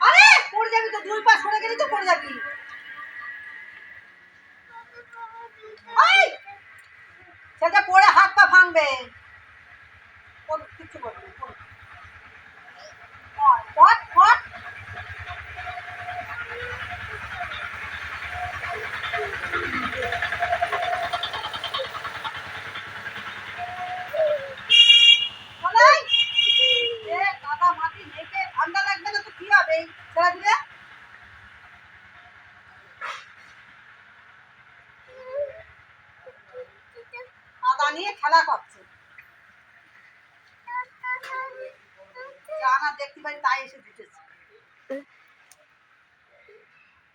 আরে, পড়ে যাবি তো, দুই পা গেলি তো, পড়ে যাবি! সেটা পড়ে হাত পা ভাঙবে পড়, কিচ্ছু করবে না, পড়। পড়, পড়, পড়। বলাই? এ, কাদা মাটি মেখে ঠান্ডা লাগবে না তো কি হবে এই ছেড়ে দিলে? কাদা নিয়ে খেলা করছে।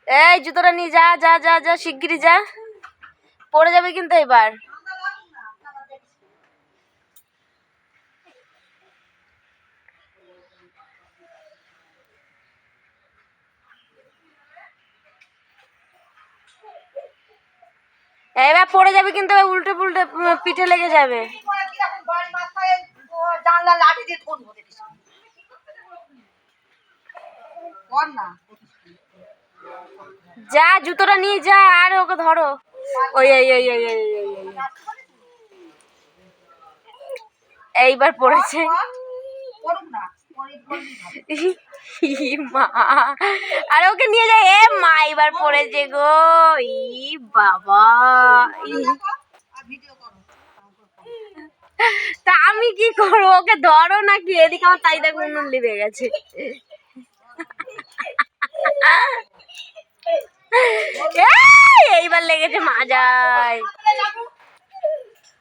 এই জুতোটা নিয়ে যা যা যা যা শিগগিরি যা। পড়ে যাবে কিন্তু এবার। এবার পড়ে যাবে কিন্তু উল্টে পুল্টে পিঠে লেগে যাবে। জানলা লাঠি দিয়ে ধরবো যা জুতোটা নিয়ে যা আর ওকে ধরো। ওই এই এই এই এই, এই, এই, এই। এইবার পড়েছে। মা। আরে ওকে নিয়ে যায় এ মা এবার পড়েছে গো। ই বাবা। তা আমি কি করব? ওকে ধরো নাকি? এদিকে আমার তাই দেখো উনুন লিবে গেছে। এইবার লেগেছে মাজায়।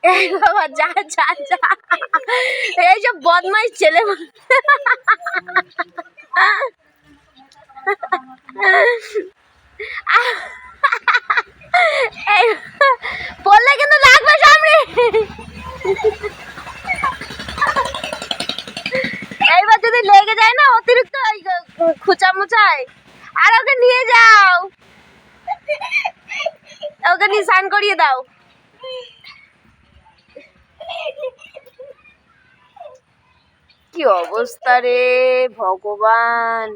এই বাবা যা যা যা। এইসব বদমাইশ ছেলে পড়লে কিন্তু লাগবে সামনে। এইবার যদি লেগে যায় না, অতিরিক্ত খুচা মুচায় আর ওকে নিয়ে যাও। ওকে নিয়ে স্নান করিয়ে দাও। কি অবস্থা রে, ভগবান।